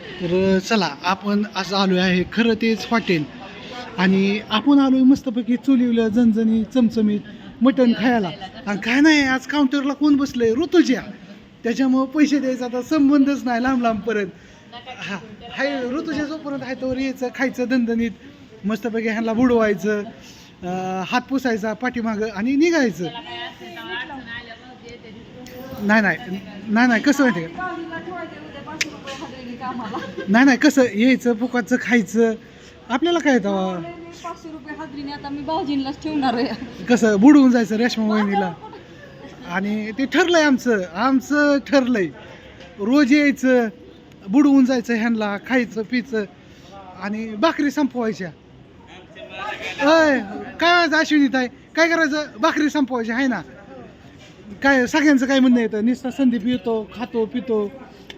तर चला आपण आज आलो आहे खरं तेच हॉटेल. आणि आपण आलो आहे मस्तपैकी चुलीवलं जणजणी चमचमीत मटण खायला. आणि काय नाही आज काउंटरला कोण बसलंय? ऋतुजा. त्याच्यामुळं पैसे द्यायचा आता संबंधच नाही लांब लांबपर्यंत हा हाय ऋतुजा जोपर्यंत आहे तोवर यायचं खायचं दणदणीत मस्तपैकी ह्यांना बुडवायचं हात पुसायचा पाठीमागं आणि निघायचं. नाही नाही नाही नाही कसं माहिती का नाही नाही कसं यायचं फुकाचं खायचं. आपल्याला काय तेव्हा पाचशे रुपये हाजरीने आता मी भाऊजींलाच ठेवणार आहे. कसं बुडवून जायचं रेशमा वहिनीला. आणि ते ठरलंय आमचं आमचं ठरलंय. रोज यायचं बुडवून जायचं ह्यांना खायचं पिचं आणि भाकरी संपवायच्या. अय काय व्हायचं अश्विनी ताई? काय करायचं? भाकरी संपवायच्या आहे ना. काय सगळ्यांचं काय म्हणणं येतं नुसता संदीप येतो खातो पितो.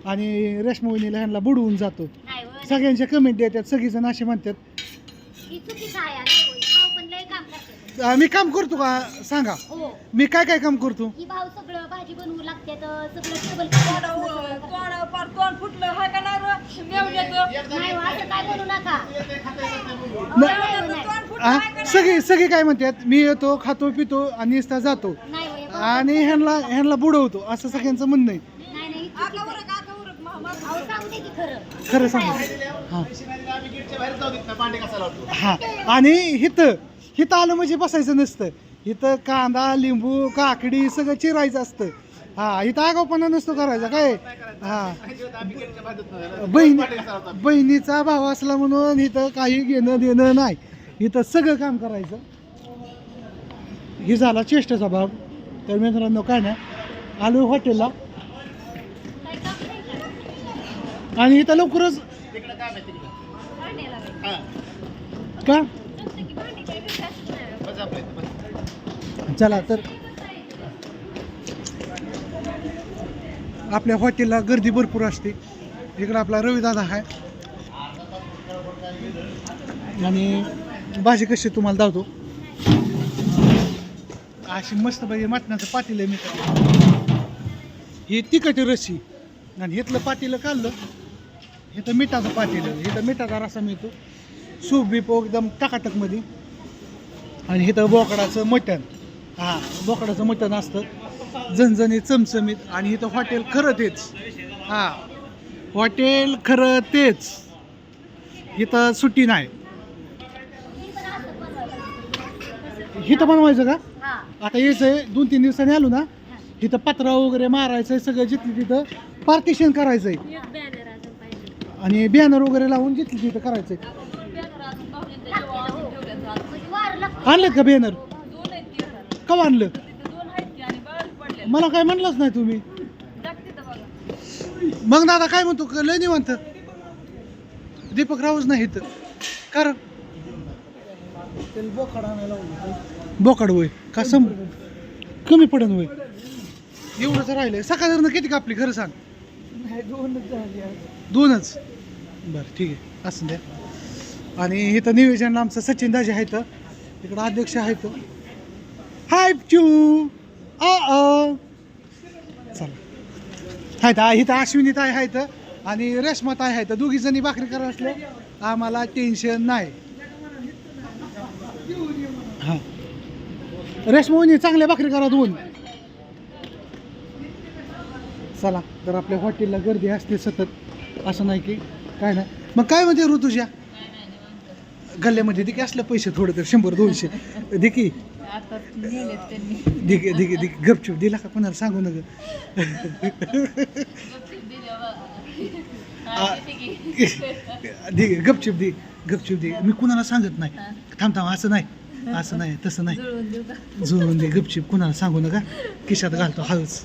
आणि रेशमा वहिनीला ह्यांना बुडवून जातो. नाही होय. सगळ्यांच्या कमेंट येतात सगळीजण असे म्हणतात. ही चुकीचं आहे आणि होय. भाऊ पण लय काम करते अं, मी काम करतो का? सांगा. हो. मी काय काय काम करतो? ही भाऊ सगळं भाजी बनवू लागते तर सगळं टेबल नाही हो, असं काय बनवू नका. हाय? सगळे सगळे म्हणतात? मी येतो खातो पितो आणि नुसता जातो. नाही होय, भाऊ. आणि ह्यांना ह्यांना बुडवतो असं सगळ्यांचं म्हणणं नाही नाही ही चुकीचं आहे. खरं सांग. सांगा हां. हां. आणि हिथं हिथं आलं म्हणजे बसायचं नसतं. इथं कांदा लिंबू काकडी सगळं चिरायचं असतं. हा इथं आगावपणा नसतो करायचा. काय? हा. बहिणी बहिणीचा भाव असला म्हणून इथं काही घेणं देणं नाही. इथं सगळं काम करायचं. ही झाला चेष्टेचा भाग. तर मित्रांनो काय नाही. आलो हॉटेलला. आणि इथं लवकरच का? चला तर आपल्या हॉटेलला गर्दी भरपूर असते. इकडं आपला रविदादा आहे. आणि भाजी कशी तुम्हाला धावतो अशी मस्त पाहिजे मटणाचं पाटील आहे मी ही तिखट रशी आणि इथलं पाटीलं काढलं. इथं मिठाचं पाटीलं इथं मिठाचा रसा मिळतो. सूप बीप एकदम टकाटकमध्ये. आणि इथं बोकडाचं मटण. हां बोकडाचं मटण असतं. झणझणी चमचमीत. आणि इथं हॉटेल खरं तेच. हां हॉटेल खरं तेच. इथं सुट्टी नाही. इथं बनवायचं का? आता यायचंय दोन तीन दिवसांनी आलो ना. इथं पत्रा वगैरे मारायचंय सगळं जिथलं तिथं पार्टिशन करायचंय एक बॅनर अजून पाहिजे आणि बॅनर वगैरे लावून जिथलं तिथं करायचंय बॅनर अजून भाऊजींच्या जेव्हा आणून ठेवल्यात आज. म्हणजे वार लागतं आणलं का बॅनर की आणलं? मला काय म्हणलंच नाही तुम्ही. मग दादा काय म्हणतो? लय निवांत. दीपक रावच नाही इथं. कारण? बोकाड होय. का सम कमी पडन होय. एवढंच राहिलंय. सकाळ किती कापली? खरं सांग. दोनच. बरं ठीक आहे. असं द्या. आणि इथं नियोजन आमचं सचिन दाजी आहेत. इकडं अध्यक्ष आहेत. हाय चू अ चला. आहेत तर इथं अश्विनी आहे आहेत आणि रेश्मा ताय आहेत. दोघी जणी भाकरी करत असले आम्हाला टेन्शन नाही. हां. रेश्मा चांगल्या भाकरी करा दोन. चला तर आपल्या हॉटेलला गर्दी असते सतत असं नाही की काय नाही मग काय म्हणते ऋतुजा? गल्ल्यामध्ये दे की असलं पैसे थोडं तर शंभर दोनशे. दे की. आता नेलेत त्यांनी. दे की- दे की- दे की. गपचूप दिला का कोणाला? सांगू नका. दे गपचूप दे गपचूप दे. मी कुणाला सांगत नाही. थांब थांब असं नाही. असं नाही तसं नाही. जुळवून दे गपचूप. कुणाला सांगू नका. खिशात घालतो हळूच.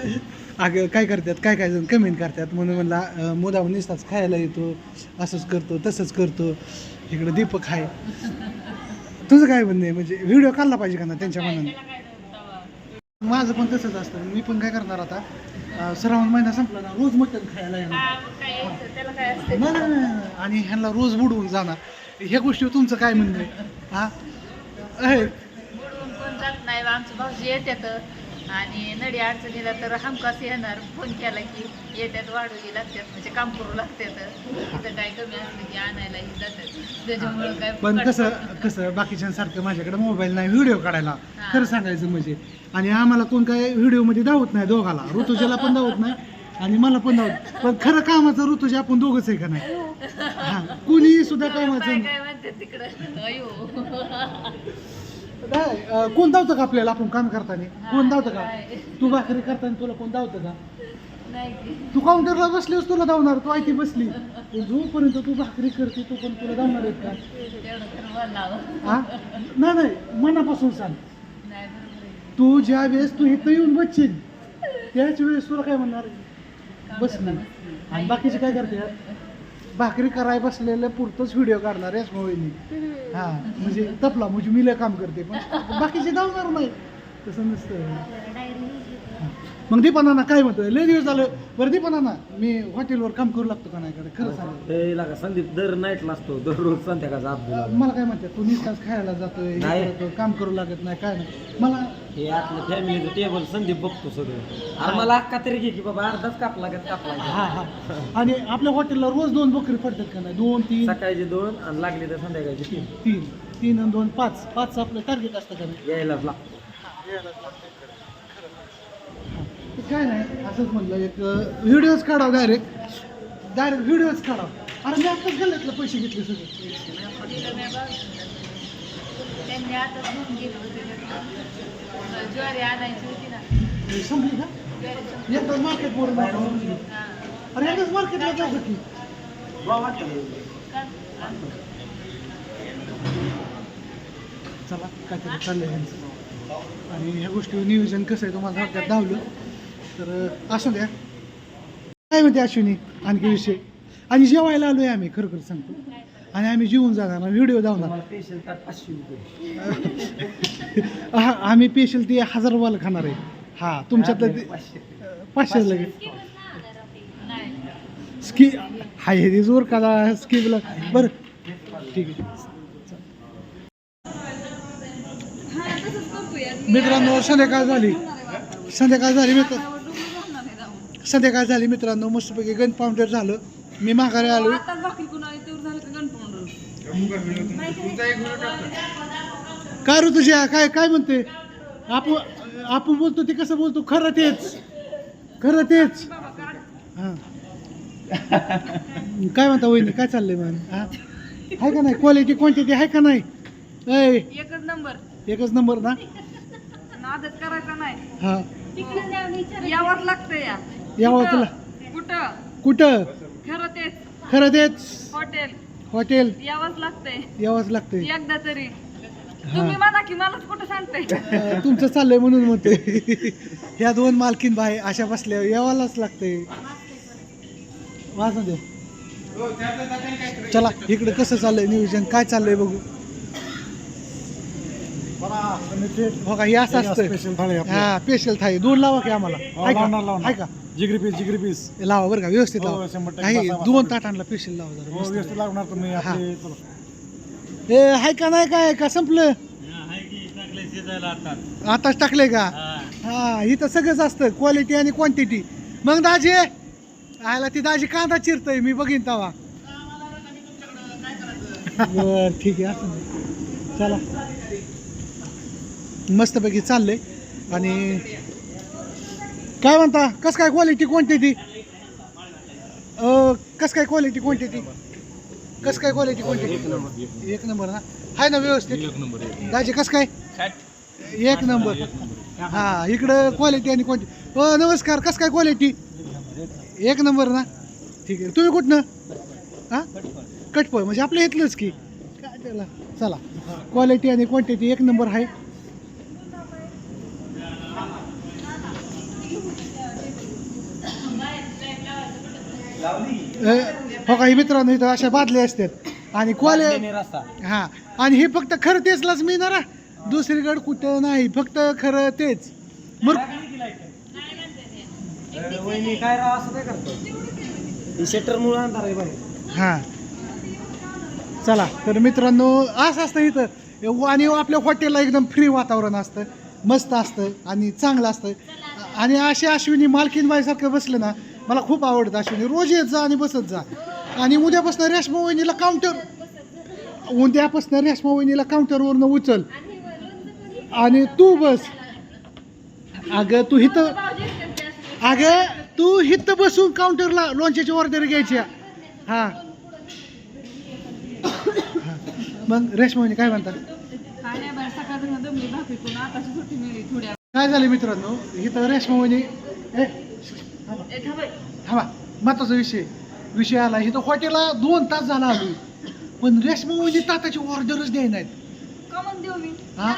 अगं काय करतात काय काय जण कमेंट करतात म्हणून म्हणला अं, मुदाम निसताच खायला येतो असंच करतो तसंच करतो. इकडं दीपक आहे. तुझं काय म्हणणं आहे? म्हणजे व्हिडिओ काढला पाहिजे का ना त्यांच्या मनाने? माझं पण तसंच असतं. मी पण काय करणार आता? श्रावण महिना संपला ना रोज मटण खायला येणार. नाही. आणि ह्यांना रोज बुडवून जाणार. ह्या गोष्टीवर तुमचं काय म्हणणं आहे? हा? येतात आणि नडी अडचणीला तर हमखास येणार. फोन केला की येत्यात वाढवली लागतात म्हणजे काम करू लागतात तिथं काय कमी असलं की आणायलाही जातात. त्याच्यामुळं काय पण कसं. कसं बाकीच्यांसारखं माझ्याकडे मोबाईल नाही व्हिडिओ काढायला. खरं सांगायचं म्हणजे. आणि आम्हाला कोण काय व्हिडिओमध्ये दावत नाही दोघाला. ऋतुजाला पण दावत नाही आणि मला पण दावत पण खरं कामाचं ऋतुजा आपण दोघंच आहे का नाही? हा. कुणीही सुद्धा कामाचं काय काय म्हणतात तिकडं? अयो. नाही, अं, कोण धावतं का आपल्याला? आपण काम करताना. कोण धावतं का? तू भाकरी करताना तुला कोण धावतं का? नाही की. तू काउंटरला बसलीस तुला धावणार. तू आयती बसली. पण जोपर्यंत तू भाकरी करते तो पण तुला धावणार आहेत का? तेवढं तर बोलावं हा? नाही नाही. मनापासून सांग. नाही बरोबर आहे. तू ज्या वेळेस तू इथं येऊन बसशील त्याच वेळेस तुला काय म्हणणार? बसली. आणि बाकीचे काय करते? भाकरी कराय बसलेलं पुरतंच व्हिडिओ काढणार आहेस मोबाईलनी हा म्हणजे तपला म्हणजे मी लय काम करते पण बाकीचे धावणार नाही. तसं नसतं. हा. मग दीपनाना काय म्हणतोय? लय दिवस झालं. बरं दीपनाना मी हॉटेलवर काम करू लागतो का नाही कडे खरं सांग. लागा संदीप दर नाईटला असतो. दररोज संध्याकाळचा अब्दुल मला काय म्हणते तू निसताच खायला जातोय हे नाही. करतोय, काम करू लागत नाही काय नाही. मला हे आपलं फॅमिलीचं टेबल संदीप बघतो सगळं. अरे मला अक्का तरी घे की बाबा अर्धाच कापला का कापला हा हा. आणि आपल्या हॉटेलला रोज दोन बकरी पडतात का नाही? दोन तीन? सकाळचे दोन आणि लागले तर संध्याकाळचे तीन. तीन. तीन आणि दोन पाच. पाच आपलं टार्गेट असतं का नाही? यायलाच लागतो. ते काय नाही असंच म्हणलं. एक व्हिडिओज काढावं डायरेक्ट डायरेक्ट व्हिडिओज काढावं. अरे मी आताच गल्ल्यातलं पैसे घेतले सगळे. दिलं नाही बघ. त्यांनी आता घेऊन गेलं होते त्याचं. ज्वारी आणायची होती ना हे संपली का ज्वारी संपली. एकदाच मार्केट बोर्ड हा. अरे एकदाच मार्केटला जाऊ की? चला काहीतरी चाललंय आणि ह्या गोष्टीवर नियोजन कसं आहे तुम्हाला थोडक्यात धावलं तर असू द्या काय म्हणते अश्विनी आणखी विषय आणि जेवायला आलोय आम्ही खरं खरं सांगतो आणि आम्ही जेवून जाणार व्हिडिओ रुपये. हा, आम्ही स्पेशल ते हजार रुपयाला खाणार आहे. हा तुमच्यातलं ते पाचशे लगेच. नाही स्की हाय हे जोर का स्कीबला बरं. ठीक आहे. हा मित्रांनो संध्याकाळ झाली. संध्याकाळ झाली मित्र जाऊन संध्याकाळ झाली मित्रांनो. मस्तपैकी गन पावडर झालं. मी माघारी आलो का तुझ्या? काय काय म्हणते? आपण आपण बोलतो ते कसं बोलतो? खरं तेच. खरं तेच. हां. काय म्हणता वहिनी? काय चाललंय मॅम हा? आहे का नाही? क्वालिटी क्वांटिटी आहे का नाही? ऐ. एकच नंबर. एकच नंबर ना? नादच करायचा नाही. हा. तिकडे जाऊन विचार यावंच लागतं या. यावं तुला कुठं? कुठं? खरं तेच. खरं तेच. हॉटेल. हॉटेल. यावंच लागतंय. यावंच लागतंय. एकदा तरी. तुम्ही म्हणा की मलाच कुठं सांगते अं, तुमचं चाललंय म्हणून म्हणते ह्या दोन मालकीन बाई अशा बसल्या यावालाच लागतंय. वाजून दे. चला इकडे कसं चाललंय नियोजन? काय चाललंय बघू? हो का हे असं असतं हा स्पेशल थाळी. दोन लावा की आम्हाला. का? आहे का जिगरी पीस जिगरी पीस. लावा बरं का व्यवस्थित हो, लावा. टक्के नाही बसा, दोन बसा. ताटांना स्पेशल लावा जरा हो. व्यवस्थित. लागणार तुम्ही हा. आपले चला. ए हाय का नाही काय? का संपलं? आताच टाकले का? हा. इथं सगळंच असतं क्वालिटी आणि क्वांटिटी मग दाजी आयला ती दाजी कांदा चिरतय मी बघीन तवा. बर ठीक आहे असं. चला. मस्तपैकी चाललंय. आणि काय म्हणता कस काय क्वालिटी क्वांटिटी कस काय क्वालिटी क्वांटिटी कस काय क्वालिटी क्वांटिटी एक नंबर ना? हाय ना व्यवस्थित? दाजी कस काय? एक नंबर. हा इकडं क्वालिटी आणि क्वांटिटी हो नमस्कार कस काय क्वालिटी एक नंबर ना? ठीक आहे. तुम्ही कुठनं? हा? कटपळ. म्हणजे आपल्या इथलंच की. काय त्याला? चला. क्वालिटी आणि क्वांटिटी एक नंबर आहे अ, हो काही मित्रांनो इथं अशा बादल्या असतात. आणि रस्ता हा आणि हे फक्त खरं तेचलाच मिळणार हा. दुसरीकडे कुठं नाही फक्त खरं तेच. मग वहिनी काय राव असं काय करतो शटर मुळे अंधार आहे बाहेर. हा. चला तर मित्रांनो असं असतं इथं. एव- आणि आपल्या हॉटेलला एकदम फ्री वातावरण असतं. मस्त असतं आणि चांगलं असतं. आणि अशी अश्विनी मालकीनबाईसारखं बसलं ना मला खूप आवडतं अश्विनी. रोज येत जा आणि बसत जा. आणि उद्यापासून रेशमा वहिनीला काउंटर उद्यापासून रेशमा वहिनीला काउंटरवरनं उचल. आणि तू बस. अगं तू हिथं अगं तू हिथं बसून काउंटरला लोणच्याची ऑर्डर घ्यायची हा. हा. मग रेशमा वहिनी काय म्हणतात? काय झालं मित्रांनो? हिथं रेशमा वहिनी थांबा. महत्त्वाचा विषय. विषय आला इथं हॉटेलला दोन तास झाला आलो. पण रेशमा वहिनी ताताची ऑर्डरच द्याय नाहीत. का म्हणून देऊ मी? हा?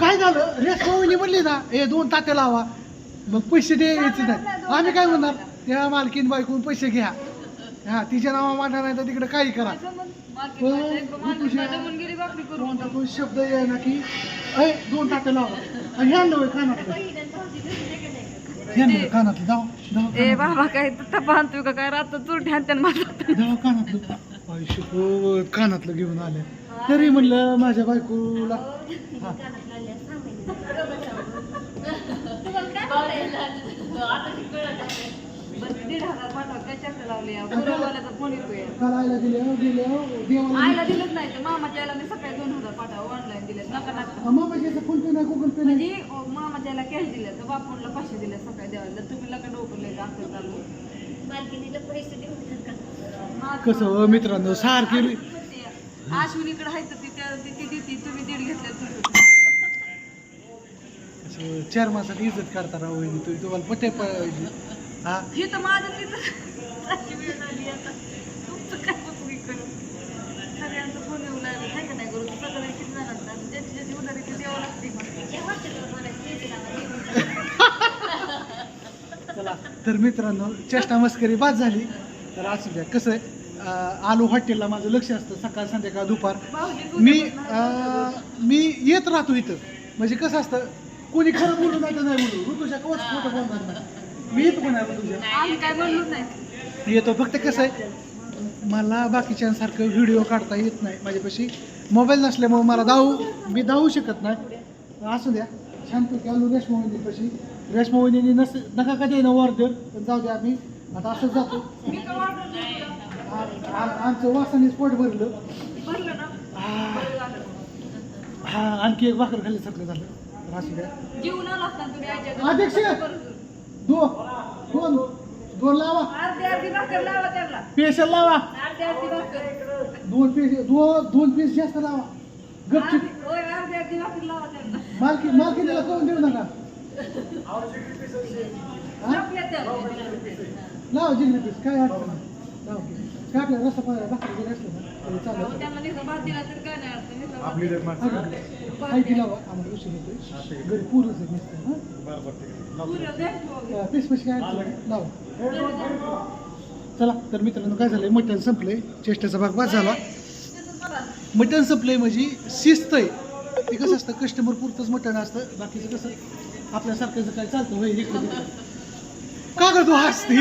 काय झालं? रेशमा वहिनी म्हणली ना ए दोन तात्या लावा. मग पैसे द्यायचे नाही. आम्ही काय म्हणणार? त्या मालकीन बायकून पैसे घ्या. हा तिच्या नावा मांडा नाही तर तिकडे काही करा. काय संबंध? मालकीण हो, माझ्या एक माणूस तुझ्या- दमून गेली भाकरी करून कोणता तो शब्द आहे ना की दोन तात्या लावा. आणि ह्या नव्हे कानातलं. ह्या नव्हे कानातलं दाव ए. बाबा काय टप्पा आणतोय का? काय रात्र चूर ध्यान माझा दाव कानातलं आयुष्य कानातलं घेऊन आले. तरी म्हणलं माझ्या बायकोला हा. दीड हजार पाठवा काय चक्र लावले पुरवल्याचा फोन येतोय? काल आईला दिले गेले देवाला आईला दिलंच नाही तर मामाच्या आईला मी सकाळी दोन पाठवा ऑनलाईन दिले नका नका. मामाजीचा फोन पे नाही गुगल पे नाही म्हणजे अ, मामाच्या आईला कॅश दिले तर बापूला पाचशे दिले सकाळी द्यायला तुम्ही लका डोकले का असं चालू. मालकीनीला पैसे देऊन टाका. कसं हो मित्रांनो सारखी अश्विनीकडे आहे तर ती त्या ती ती देते तुम्ही दीड घेतले कसं चार माणसाची इज्जत करता राव वहिनी तुम्ही तुम्हाला पटे पाहिजे हा? हे तर माझं तिथं सारखी वेळ आली आता तुमचं काय होतं मी करू सगळ्यांचं फोन येऊ लागलं काय का नाही करू सगळं किती जणांचा ज्याची ज्याची उधारी ती द्यावं लागते मला. हे हॉटेलवर मला पैसे लावा, देऊन चला तर मित्रांनो चेष्टा मस्करी बाद झाली. तर असू द्या कसं आहे आलू हॉटेलला माझं लक्ष असतं सकाळ संध्याकाळ दुपार. मी अं, मी येत राहतो इथं. म्हणजे कसं असतं कोणी खरं बोलू नाही तर नाही बोलू. ऋतुच्या कवच खोटं बोलणार नाही. मी येतो पण आहे आम्ही काय नाही. येतो. फक्त कसं आहे मला बाकीच्यांसारखं व्हिडिओ काढता येत नाही. माझ्यापाशी मोबाईल नसल्यामुळे मला धावू मी धावू शकत नाही. असू द्या. छानपैकी आलो रेशमा वहिनीपाशी रेशमा वहिनी नस नका कधी ना ऑर्डर पण जाऊ द्या आम्ही. आता असंच जातो. आमचं वासाने पोट भरलं. झालं. हा आणखी एक भाकर खाल्ल्यासारखं झालं. तर असू द्या. अध्यक्ष! दो दोन दोन लावा. पेशल लावा दोन पीस दोन दोन पीस जास्त लावा. गपचिप. मालकी मालकीला करून देऊ नका. हा? लावा जिल्हा पीस काय अडचण नाही. लावा. काय आपल्या रस्ता पाहिजे जरी असलं ना तरी चालेल लावा आम्हाला उशीर होतोय. घरी पूरच आहे. नुसतं पुरं द्या की हां पीस पीस काय अडचण नाही. लावा. चला तर मित्रांनो काय झालंय? मटण संपलंय. चेष्टाचा भाग बाद झाला मटण संपलंय म्हणजे शिस्त आहे ते कसं असतं कस्टमर पुरतंच मटण असतं बाकीचं कसं आपल्यासारखं काय चालतं होय इकडे तिकडे. का ग तू हसती?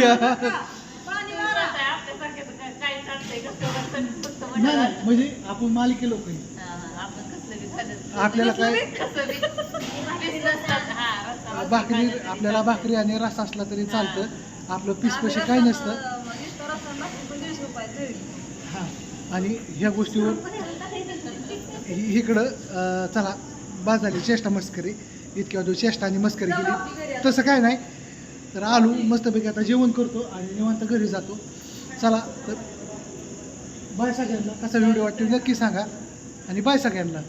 नाही नाही, म्हणजे आपण मालिके लोक. आहे आपल्याला काय हा भाकरी आपल्याला भाकरी आणि रस असला तरी चालतं. आपलं पीस पैसे काय नसतं. तरी. हां आणि ह्या गोष्टीवर इकडं चला बाद झाली चेष्टा मस्करी. इतक्या दिवस चेष्टा आणि मस्करी केली. तसं काय नाही. तर आलू मस्तपैकी आता जेवण करतो आणि निवांत घरी जातो. चला तर बाय सगळ्यांना. कसा व्हिडिओ वाटतो नक्की सांगा. आणि बाय सगळ्यांना.